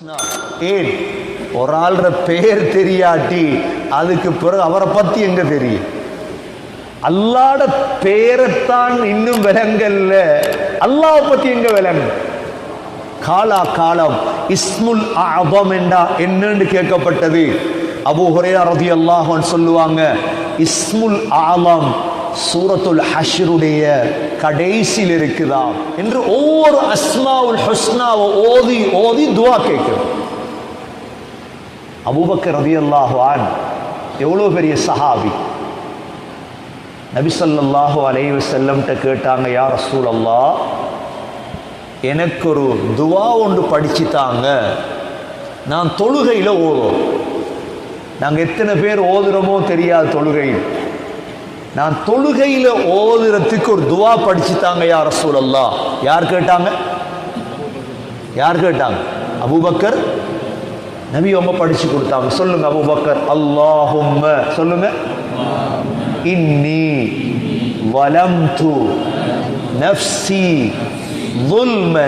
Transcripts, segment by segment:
ஏன் ஒரு ஆள்ற பெயர் தெரியாட்டி அதுக்கு பிறகு அவரை பத்தி எங்க தெரியும்? அல்லாட பேரைத்தான் இன்னும் விலங்கல்ல அல்லாவை பத்தி எங்க விலங்கு காலா காலம் இஸ்முல் அபம் என்றா என்னன்னு கேட்கப்பட்டது. அபு ஹுரையா ரதி அல்லாஹன் சொல்லுவாங்க இஸ்முல் ஆலம் சூரத்துல் ஹஷ்ருடைய கடைசியில் இருக்குதாம் என்று ஒவ்வொரு அஸ்மாவுல் ஹுஸ்னாவை ஓதி ஓதி துவா கேட்கிறோம் அபுபக்கர் ரதி அல்லாஹான் எவ்வளோ பெரிய சஹாபி. நபிசல்லாஹு ஸல்லல்லாஹு அலைஹி கேட்டாங்க யார் ரசூல் அல்லா எனக்கு ஒரு துவா ஒன்று படிச்சு தாங்க நான் தொழுகையில் ஓதும் நாங்கள் எத்தனை பேர் ஓதுறோமோ தெரியாது தொழுகையில். நான் தொழுகையில் ஓதுறதுக்கு ஒரு துவா படிச்சு தாங்க யா ரசூல் அல்லாஹ் யார் கேட்டாங்க யார் கேட்டாங்க அபூபக்கர் நபி அவங்க படிச்சு கொடுத்தாங்க சொல்லுங்க அபூபக்கர் அல்லாஹும்ம சொல்லுங்க இன்னி வலம்து நஃப்சி ظلما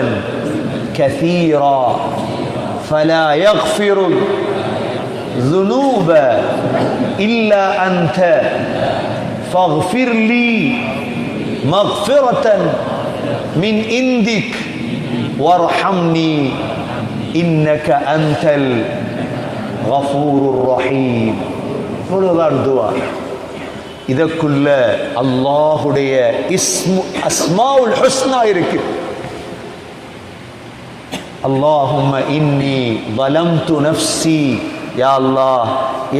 كثيرا فلا يغفر الذنوب إلا أنت فاغفر لي مغفرة من عندك وارحمني إنك أنت الغفور الرحيم இவ்வளவுதான் துவா இதற்குள்ள அல்லாஹுடைய இஸ்மு அஸ்மாவுல் ஹுஸ்னா இருக்கு அல்லாஹும்ம இன்னி வலம்து நஃப்சி யா அல்லாஹ்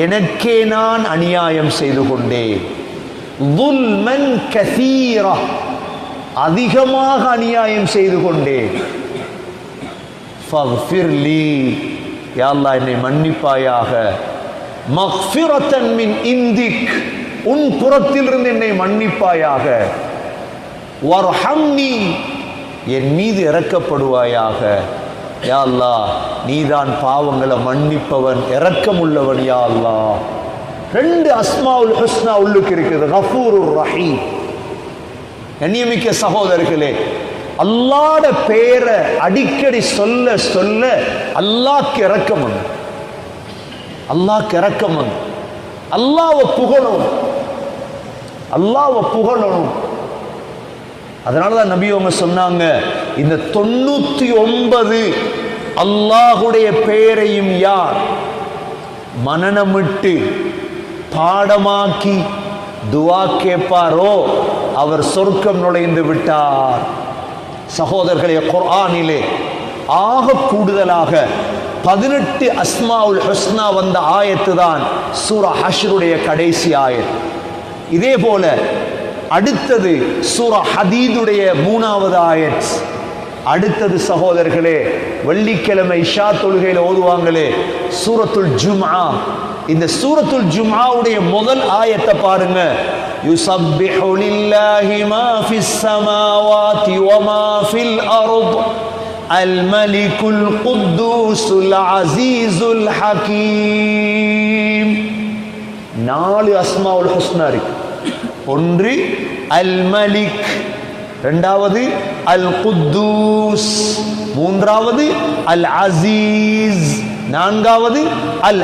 எனக்கே நான் அநியாயம் செய்து கொண்டேன் துல்மன் கசீரா அதிகமாக அநியாயம் செய்து கொண்டேன் யாழ்லா யா என்னை மன்னிப்பாயாக. மக்ஃபிரத்தன்மின் இந்திக். உன் புறத்திலிருந்து என்னை மன்னிப்பாயாக. வர்ஹம்னி. என் மீது இறக்கப்படுவாயாக. யாழ்லா நீதான் பாவங்களை மன்னிப்பவன் இறக்கமுள்ளவன் யா அல்லாஹ். ரெண்டு அஸ்மாவுல் ஹுஸ்னா உள்ளுக்கு இருக்குது. கஃபூரு ரஹீம். கண்ணியமிக்க சகோதரர்களே அல்லாட பேரை அடிக்கடி சொல்ல சொல்ல அல்லாக்கு இறக்கம் வந்து அல்லாக்கு இறக்கம் வந்து அல்லாவை புகழணும் அல்லாவை புகழணும் அதனால தான் நபி அவங்க சொன்னாங்க இந்த தொண்ணூத்தி ஒன்பது அல்லாஹுடைய பெயரையும் யார்? மனநமிட்டு பாடமாக்கி துவா கேட்பாரோ அவர் சொர்க்கம் நுழைந்து விட்டார். சகோதரர்களே குர்ஆனிலே ஆக கூடுதலாக பதினெட்டு அஸ்மாவுல் ஹஸ்னா வந்த ஆயத்து தான் சூரா ஹஷருடைய கடைசி ஆயத். இதே போல அடுத்தது சூரா ஹதீதுடைய மூணாவது ஆயத். அடுத்தது சகோதரர்களே வெள்ளிக்கிழமை இஷா தொழுகையில் ஓதுவாங்களே சூரத்துல் ஜும்ஆ. இந்த சூரத்துல் ஜும்மாவுடைய முதல் ஆயத்தை பாருங்க. யுசப்பிஹு லில்லாஹி மா ஃபிஸ் சமாவாதி வ மா ஃபில் அர்த். அல் மலிகுல் குத்தூசுல் அஸீஸுல் ஹகீம். நாலு அஸ்மாவுல் ஹுஸ்னா இருக்கு. ஒன்று அல் மலிக். ரெண்டாவது அல் குத்தூஸ். மூன்றாவது அல் நான்காவது அல்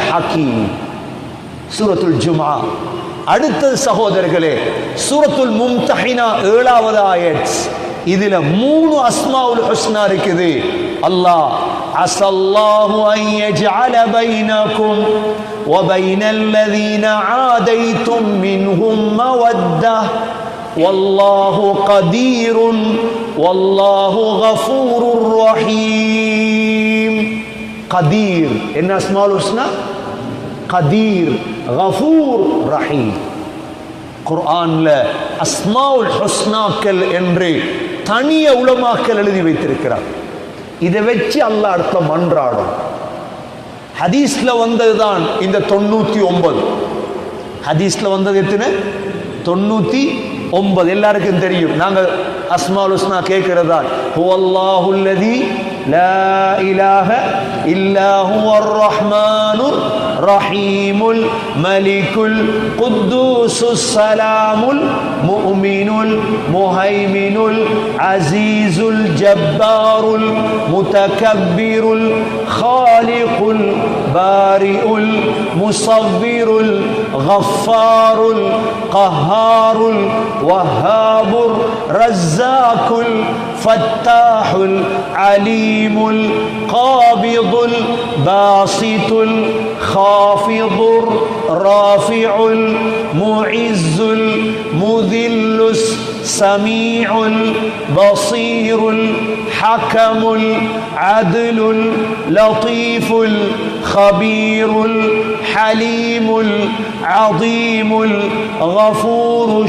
சூரத்துல் ஜுமா அடுத்தது சகோதரர்களே சூரத்துல் மும்தஹினா ஏழாவது ஆயத் இதுல மூணு அஸ்மாவுல் ஹுஸ்னா இருக்குது அல்லாஹ் அஸல்லாஹு அன் யஜ்அல பைனக்கும் وبين الذين عاديتم منهم موده والله قدير والله غفور رحيم قدير ان اسماء الحسنى கதீர் கஃபூர் ரஹீம். குர்ஆன்ல அஸ்மாவுல் ஹுஸ்னாக்கள் என்று தனிய உலமாக்கல் எழுதி வைத்திருக்கிறார். இதை வச்சு அல்லாஹ் அடுத்த மன்றாடும். ஹதீஸ்ல வந்ததுதான் இந்த தொண்ணூத்தி ஒன்பது. ஹதீஸ்ல வந்தது எத்தனை? தொண்ணூத்தி ஒன்பது. எல்லாருக்கும் தெரியும். நாங்கள் அஸ்மால் ஹுஸ்னா கேட்கிறதா? ஹுவல்லாஹுல்லதி لا إله إلا هو الرحمن الرحيم الملك القدوس السلام المؤمن المهيمن العزيز الجبار المتكبر الخالق البارئ المصبر الغفار القهار الوهاب الرزاق الفتاح العليم القابض الباسط الخافض الرافع المعز المذل السميع البصير الحكم العدل اللطيف الخبير الحليم العظيم الغفور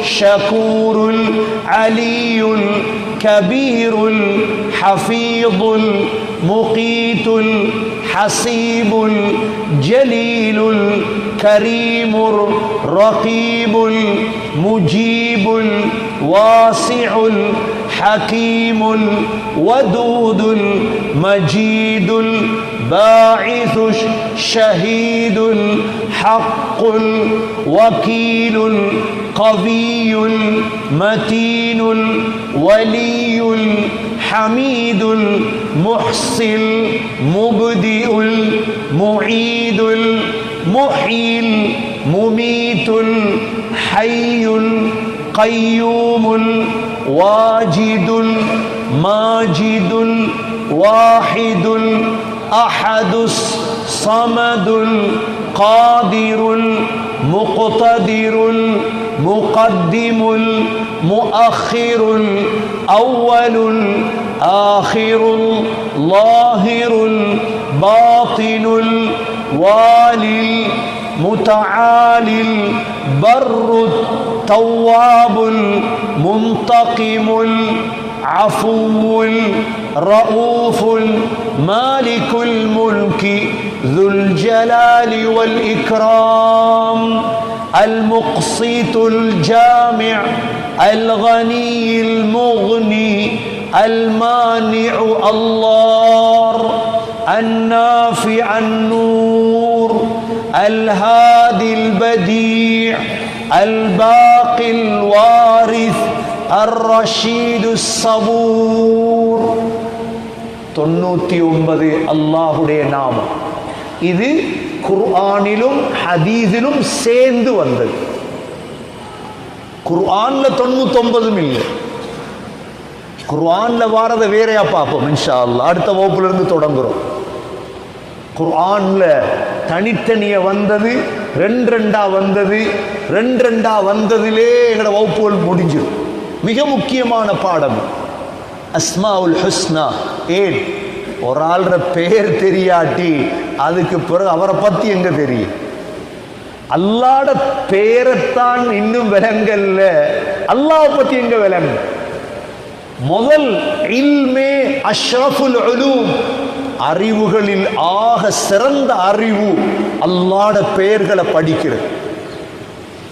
الشكور العلي الكبير الحفيظ المقيت الحسيب الجليل الكريم الرقيب المجيب الواسع الودود المجيد الباعث الشهيد الحق الوكيل القوي المتين الولي الحميد المحصي المبدئ المعيد المحيي المميت الحي القيوم الواجد الماجد الواحد الأحد الصمد القادر المقتدر المقدم المؤخر الأول الآخر الظاهر الباطن الوالي المتعالي البر التواب المنتقم العفو الرؤوف المالك الملك ذو الجلال والإكرام المقسط الجامع الغني المغني المانع الله النافع النور الهادي البديع الباقي الوارث الرشيد الصبور தொண்ணூத்தி ஒன்பது அல்லாஹுடைய நாமம் இது குர்ஆனிலும் ஹதீஸிலும் சேர்ந்து வந்தது குர்ஆன்ல தொண்ணூத்தி ஒன்பதும் இல்லை குர்ஆன்ல வாரத வேறையா பார்ப்போம் இன்ஷா அல்லாஹ் அடுத்த வகுப்புல இருந்து தொடங்குறோம் குர்ஆன்ல தனித்தனியாக வந்தது ரெண்டு ரெண்டா வந்தது ரெண்டு ரெண்டா வந்ததிலே எங்களோட வகுப்புகள் முடிஞ்சிடும் மிக முக்கியமான பாடம். அஸ்மாவுல் ஹுஸ்னா. ஏன்? ஒரு ஆள்ற பெயர் தெரியாட்டி அதுக்கு பிறகு அவரை பற்றி எங்க தெரியும்? அல்லாட பெயரைத்தான் இன்னும் விலங்கல்ல அல்லாவை பற்றி எங்க விலங்கு முதல் இல்மே அஷ்ரஃபுல் அலூம் அறிவுகளில் ஆக சிறந்த அறிவு அல்லாட பெயர்களை படிக்கிறது.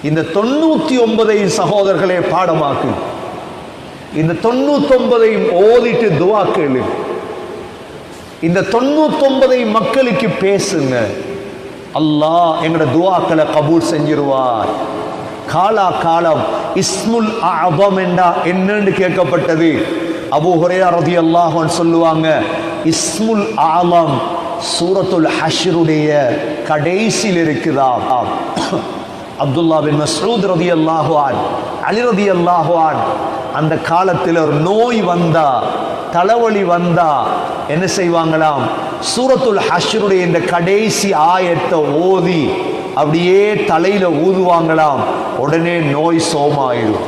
இந்த தொண்ணூத்தி ஒன்பதையும் சகோதரர்களே பாடமாக்கு. இந்த தொண்ணூத்தி ஒன்பதையும் ஓதிட்டு துவா கேளு. இந்த தொண்ணூத்தி மக்களுக்கு பேசுங்க. அல்லாஹ் எங்களோட துவாக்களை கபூல் செஞ்சிருவார். காலா காலம் இஸ்முல் அபம் என்றா என்னன்னு கேட்கப்பட்டது. அபு ஹுரையா ரதி அல்லாஹன் சொல்லுவாங்க இஸ்முல் ஆலம் சூரத்துல் ஹஷருடைய கடைசியில் இருக்குதாம் அப்துல்லா பின் மசூத் ரதி அல்லாஹுவான் அலி ரதி அல்லாஹுவான் அந்த காலத்தில் ஒரு நோய் வந்தா தலைவலி வந்தா என்ன செய்வாங்களாம்? சூரத்துல் ஹஷருடைய இந்த கடைசி ஆயத்தை ஓதி அப்படியே தலையில ஊதுவாங்களாம். உடனே நோய் சோமாயிடும்.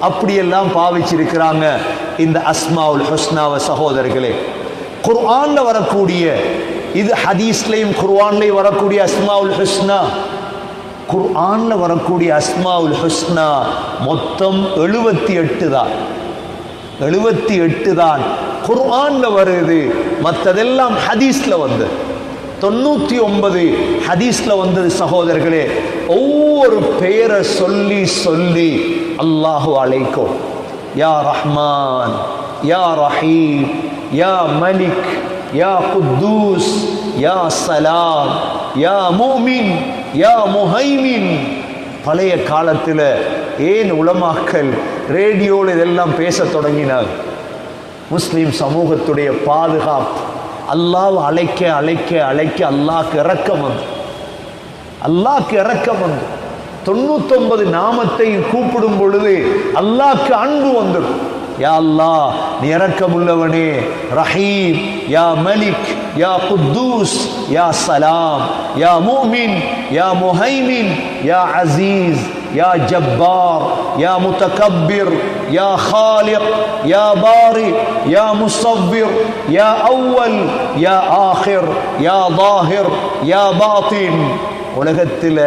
அப்படியெல்லாம் பாவிச்சிருக்கிறாங்க இந்த அஸ்மாவுல் ஹஸ்னாவ சகோதரர்களே. குர்ஆன்ல வரக்கூடிய இது ஹதீஸ்லையும் குர்ஆன்லையும் வரக்கூடிய அஸ்மாவுல் ஹுஸ்னா. குர்ஆன்ல வரக்கூடிய அஸ்மாவுல் ஹுஸ்னா மொத்தம் எழுபத்தி எட்டு தான். எழுபத்தி எட்டு தான். குர்ஆன்ல வருது. மற்றதெல்லாம் ஹதீஸ்ல வந்து. தொண்ணூத்தி ஒன்பது ஹதீஸ்ல வந்தது சகோதரர்களே. ஒவ்வொரு பெயரை சொல்லி சொல்லி அல்லாஹு அழைக்கும். யா ரஹ்மான் யா ரஹீம் யா மலிக் யா குத்தூஸ் யா சலாம் யா மோமின் யா முஹைமின் பழைய காலத்தில் ஏன் உளமாக்கல் ரேடியோவில் இதெல்லாம் பேசத் தொடங்கினார்? முஸ்லீம் சமூகத்துடைய பாதுகாப்பு. அல்லாஹ் அழைக்க அழைக்க அழைக்க அல்லாஹ்க்கு இறக்கம் வந்து அல்லாஹ்க்கு இறக்கம் வந்து தொண்ணூத்தொன்பது நாமத்தை கூப்பிடும் பொழுது அல்லாஹ்க்கு அன்பு வந்துடும் யா அல்லாஹ் நீ இரக்கமுள்ளவனே ரஹீம் யா மலிக் யா குத்தூஸ் யா சலாம் யா மூமின் யா முஹைமின் யா அசீஸ் يا جبار يا متكبر يا خالق يا بارئ يا مصبر يا أول يا آخر يا ظاهر يا باطن உலகத்தில்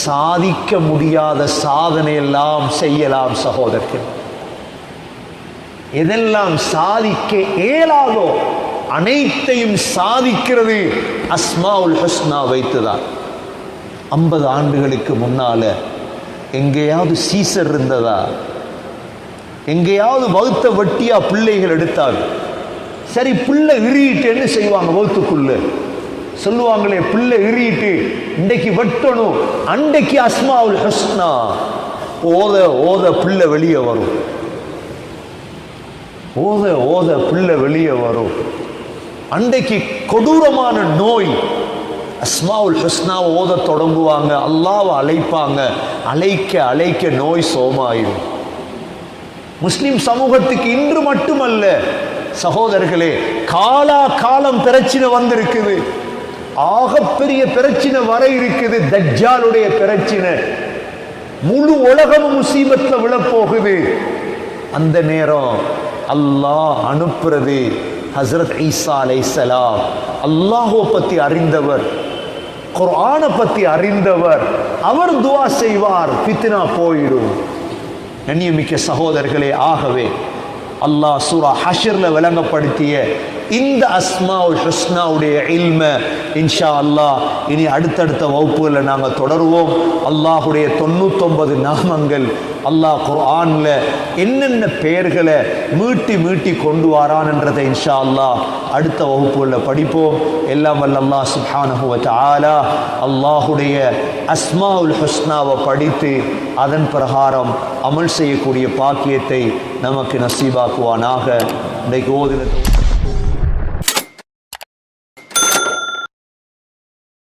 சாதிக்க முடியாத சாதனை எல்லாம் செய்யலாம் சகோதரர்கள் எதெல்லாம் சாதிக்க இயலாதோ அனைத்தையும் சாதிக்கிறது அஸ்மாவுல் ஹஸ்னா வைத்துதான். ஐம்பது ஆண்டுகளுக்கு முன்னால எங்கேயாவது சீசர் இருந்ததா? எங்கேயாவது வகுத்த வட்டியா பிள்ளைகள் எடுத்தாங்க சரி பிள்ளை இறியிட்டு என்ன செய்வாங்க வகுத்துக்குள்ள? சொல்லுவாங்களே பிள்ளை இறியிட்டு இன்றைக்கு வெட்டணும். அன்றைக்கு அஸ்மாவுல் ஹஸ்னா. ஓத ஓத பிள்ளை வெளியே வரும். ஓத ஓத பிள்ளை வெளியே வரும். அன்றைக்கு கொடூரமான நோய் அஸ்மாவுல் ஹுஸ்னாவை ஓத தொடங்குவாங்க அல்லாவை அழைப்பாங்க. அழைக்க அழைக்க நோய் சோமாயிரும். முஸ்லிம் சமூகத்துக்கு இன்று மட்டுமல்ல சகோதரர்களே காலா காலம் பிரச்சனை வந்திருக்குது. ஆகப்பெரிய பிரச்சனை வர இருக்குது தஜ்ஜாலுடைய பிரச்சனை. முழு உலகமும் முசீபத்தில் விழப்போகுது. அந்த நேரம் அல்லாஹ் அனுப்புறது ஹசரத் ஈசா அலைசலாம் அல்லாஹோ பத்தி அறிந்தவர் குர்ஆனை பத்தி அறிந்தவர் அவர் துவா செய்வார் பித்னா போயிடும். கண்ணியமிக்க சகோதரர்களே ஆகவே அல்லாஹ் சூரா ஹஷர்ல விளங்கப்படுத்திய இந்த அஸ்மா ஹுஸ்னாவுடைய இல்ம இன்ஷா அல்லாஹ் இனி அடுத்தடுத்த வகுப்புகளில் நாங்கள் தொடருவோம். அல்லாஹுடைய தொண்ணூத்தொன்பது நாமங்கள் அல்லாஹ் குர்ஆனில் என்னென்ன பெயர்களை மீட்டி மீட்டி கொண்டு வாரான்ன்றதை இன்ஷா அல்லாஹ் அடுத்த வகுப்புகளில் படிப்போம். எல்லாம் வல்ல அல்லாஹ் சுப்ஹானஹு வ அல்லாஹுடைய அஸ்மா உல் ஹுஸ்னாவை படித்து அதன் பிரகாரம் அமல் செய்யக்கூடிய பாக்கியத்தை நமக்கு நசீபாக்குவானாக. இன்றைக்கு ஓதின